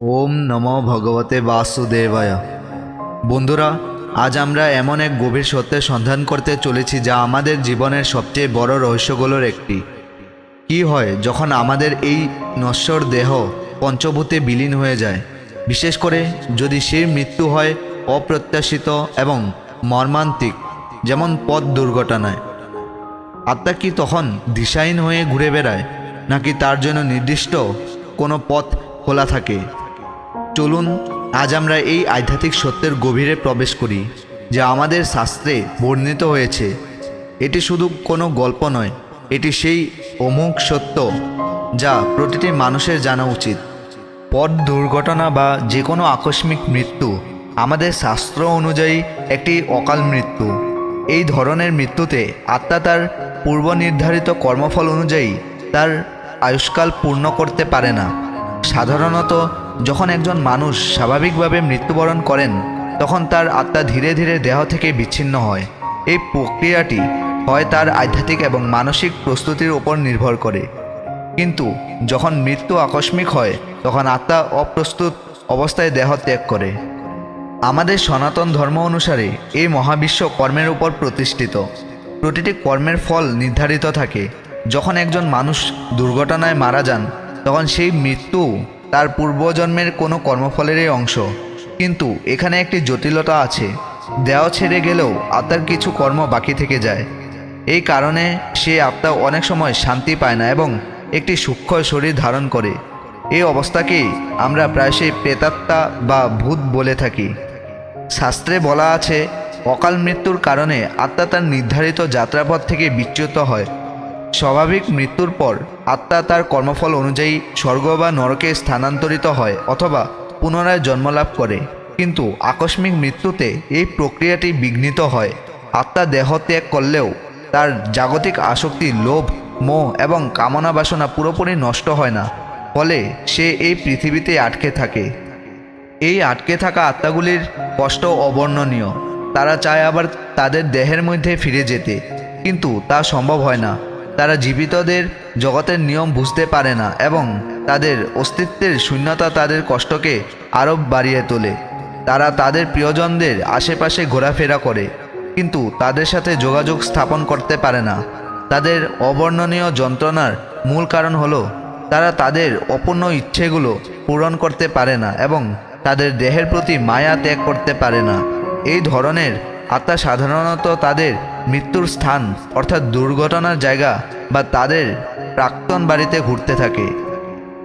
ওম নমো ভগবতে বাসুদেবায়। বন্ধুরা, আজ আমরা এমন এক গভীর সত্যের সন্ধান করতে চলেছি যা আমাদের জীবনের সবচেয়ে বড় রহস্যগুলোর একটি। কি হয় যখন আমাদের এই নশ্বর দেহ পঞ্চভূতে বিলীন হয়ে যায়? বিশেষ করে যদি সেই মৃত্যু হয় অপ্রত্যাশিত এবং মর্মান্তিক, যেমন পথ দুর্ঘটনায়। আত্মা কি তখন দিশাহীন হয়ে ঘুরে বেড়ায়, নাকি তার জন্য নির্দিষ্ট কোনো পথ খোলা থাকে? চলুন, আজ আমরা এই আধ্যাত্মিক সত্যের গভীরে প্রবেশ করি, যা আমাদের শাস্ত্রে বর্ণিত হয়েছে। এটি শুধু কোনো গল্প নয়, এটি সেই অমুক সত্য যা প্রতিটি মানুষের জানা উচিত। পথ দুর্ঘটনা বা যে কোনো আকস্মিক মৃত্যু আমাদের শাস্ত্র অনুযায়ী একটি অকাল মৃত্যু। এই ধরনের মৃত্যুতে আত্মা তার পূর্ব নির্ধারিত কর্মফল অনুযায়ী তার আয়ুষ্কাল পূর্ণ করতে পারে না। সাধারণত যখন একজন মানুষ স্বাভাবিকভাবে মৃত্যুবরণ করেন, তখন তার আত্মা ধীরে ধীরে দেহ থেকে বিচ্ছিন্ন হয়। এই প্রক্রিয়াটি হয় তার আধ্যাত্মিক এবং মানসিক প্রস্তুতির উপর নির্ভর করে। কিন্তু যখন মৃত্যু আকস্মিক হয়, তখন আত্মা অপ্রস্তুত অবস্থায় দেহ ত্যাগ করে। আমাদের সনাতন ধর্ম অনুসারে এই মহাবিশ্ব কর্মের উপর প্রতিষ্ঠিত। প্রতিটি কর্মের ফল নির্ধারিত থাকে। যখন একজন মানুষ দুর্ঘটনায় মারা যান, তখন সেই মৃত্যু তার পূর্বজন্মের কোনো কর্মফলেরই অংশ। কিন্তু এখানে একটি জটিলতা আছে। দেহ ছেড়ে গেলেও আত্মার কিছু কর্ম বাকি থেকে যায়। এই কারণে সে আত্মা অনেক সময় শান্তি পায় না এবং একটি সূক্ষ্ম শরীর ধারণ করে। এই অবস্থাকেই আমরা প্রায়শই প্রেতাত্মা বা ভূত বলে থাকি। শাস্ত্রে বলা আছে, অকাল মৃত্যুর কারণে আত্মা তার নির্ধারিত যাত্রাপথ থেকে বিচ্যুত হয়। স্বাভাবিক মৃত্যুর পর আত্মা তার কর্মফল অনুযায়ী স্বর্গ বা নরকে স্থানান্তরিত হয় অথবা পুনরায় জন্মলাভ করে। কিন্তু আকস্মিক মৃত্যুতে এই প্রক্রিয়াটি বিঘ্নিত হয়। আত্মা দেহ ত্যাগ করলেও তার জাগতিক আসক্তি, লোভ, মোহ এবং কামনা বাসনা পুরোপুরি নষ্ট হয় না। ফলে সে এই পৃথিবীতে আটকে থাকে। এই আটকে থাকা আত্মাগুলির কষ্ট অবর্ণনীয়। তারা চায় আবার তাদের দেহের মধ্যে ফিরে যেতে। কিন্তু তা সম্ভব হয় না। তারা জীবিতদের জগতের নিয়ম বুঝতে পারে না এবং তাদের অস্তিত্বের শূন্যতা তাদের কষ্টকে আরও বাড়িয়ে তোলে। তারা তাদের প্রিয়জনদের আশেপাশে ঘোরাফেরা করে, কিন্তু তাদের সাথে যোগাযোগ স্থাপন করতে পারে না। তাদের অবর্ণনীয় যন্ত্রণার মূল কারণ হলো, তারা তাদের অপূর্ণ ইচ্ছেগুলো পূরণ করতে পারে না এবং তাদের দেহের প্রতি মায়া ত্যাগ করতে পারে না। এই ধরনের আত্মা সাধারণত তাদের মৃত্যুর স্থান, অর্থাৎ দুর্ঘটনার জায়গা, বা তাদের প্রাক্তন বাড়িতে ঘুরতে থাকে।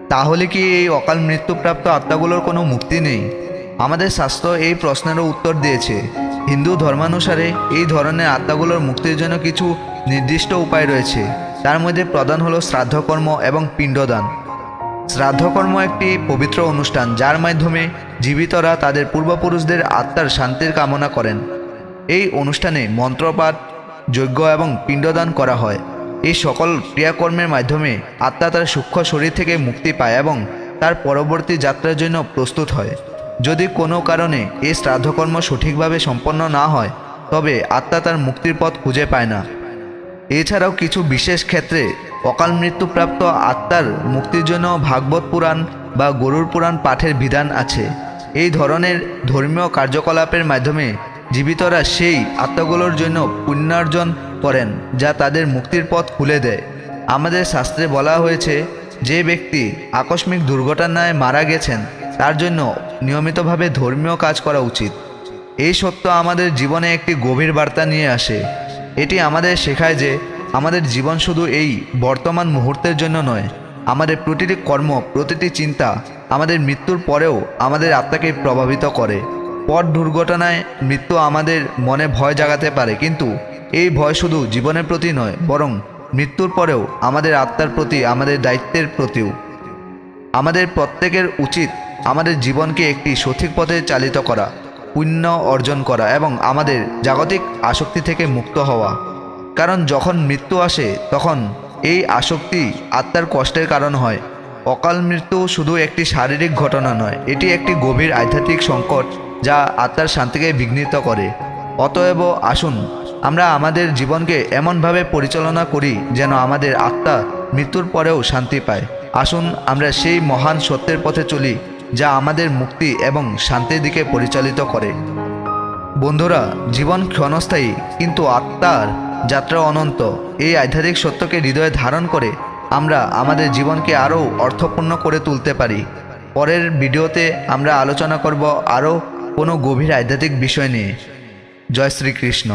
তাহলে কি এই অকাল মৃত্যুপ্রাপ্ত আত্মাগুলোর কোনো মুক্তি নেই? আমাদের শাস্ত্র এই প্রশ্নেরও উত্তর দিয়েছে। হিন্দু ধর্মানুসারে এই ধরনের আত্মাগুলোর মুক্তির জন্য কিছু নির্দিষ্ট উপায় রয়েছে। তার মধ্যে প্রধান হলো শ্রাদ্ধকর্ম এবং পিণ্ডদান। শ্রাদ্ধকর্ম একটি পবিত্র অনুষ্ঠান, যার মাধ্যমে জীবিতরা তাদের পূর্বপুরুষদের আত্মার শান্তির কামনা করেন। এই অনুষ্ঠানে মন্ত্রপাঠ, যজ্ঞ এবং পিণ্ডদান করা হয়। এই সকল ক্রিয়াকর্মের মাধ্যমে আত্মা তার সূক্ষ্ম শরীর থেকে মুক্তি পায় এবং তার পরবর্তী যাত্রার জন্য প্রস্তুত হয়। যদি কোনো কারণে এই শ্রাদ্ধকর্ম সঠিকভাবে সম্পন্ন না হয়, তবে আত্মা তার মুক্তির পথ খুঁজে পায় না। এছাড়াও কিছু বিশেষ ক্ষেত্রে অকাল মৃত্যুপ্রাপ্ত আত্মার মুক্তির জন্য ভাগবত পুরাণ বা গরুর পুরাণ পাঠের বিধান আছে। এই ধরনের ধর্মীয় কার্যকলাপের মাধ্যমে জীবিতরা সেই আত্মাগুলোর জন্য পুণ্যার্জন করেন, যা তাদের মুক্তির পথ খুলে দেয়। আমাদের শাস্ত্রে বলা হয়েছে, যে ব্যক্তি আকস্মিক দুর্ঘটনায় মারা গেছেন, তার জন্য নিয়মিতভাবে ধর্মীয় কাজ করা উচিত। এই সত্য আমাদের জীবনে একটি গভীর বার্তা নিয়ে আসে। এটি আমাদের শেখায় যে, আমাদের জীবন শুধু এই বর্তমান মুহূর্তের জন্য নয়, আমাদের প্রতিটি কর্ম, প্রতিটি চিন্তা, আমাদের মৃত্যুর পরেও আমাদের আত্মাকে প্রভাবিত করে। পথ দুর্ঘটনায় মৃত্যু আমাদের মনে ভয় জাগাতে পারে, কিন্তু এই ভয় শুধু জীবনের প্রতি নয়, বরং মৃত্যুর পরেও আমাদের আত্মার প্রতি, আমাদের দায়িত্বের প্রতিও। আমাদের প্রত্যেকের উচিত আমাদের জীবনকে একটি সঠিক পথে চালিত করা, পুণ্য অর্জন করা এবং আমাদের জাগতিক আসক্তি থেকে মুক্ত হওয়া। কারণ যখন মৃত্যু আসে, তখন এই আসক্তি আত্মার কষ্টের কারণ হয়। অকাল মৃত্যু শুধু একটি শারীরিক ঘটনা নয়, এটি একটি গভীর আধ্যাত্মিক সংকট। যা আত্মার শান্তিকে বিঘ্নিত করে। অতএব আসুন, আমরা আমাদের জীবনকে এমনভাবে পরিচালনা করি যেন আমাদের আত্মা মৃত্যুর পরেও শান্তি পায়। আসুন, আমরা সেই মহান সত্যের পথে চলি যা আমাদের মুক্তি এবং শান্তির দিকে পরিচালিত করে। বন্ধুরা, জীবন ক্ষণস্থায়ী, কিন্তু আত্মার যাত্রা অনন্ত। এই আধ্যাত্মিক সত্যকে হৃদয়ে ধারণ করে আমরা আমাদের জীবনকে আরও অর্থপূর্ণ করে তুলতে পারি। পরের ভিডিওতে আমরা আলোচনা করব আরও কোনো গভীর আধ্যাত্মিক বিষয় নিয়ে। জয় শ্রীকৃষ্ণ।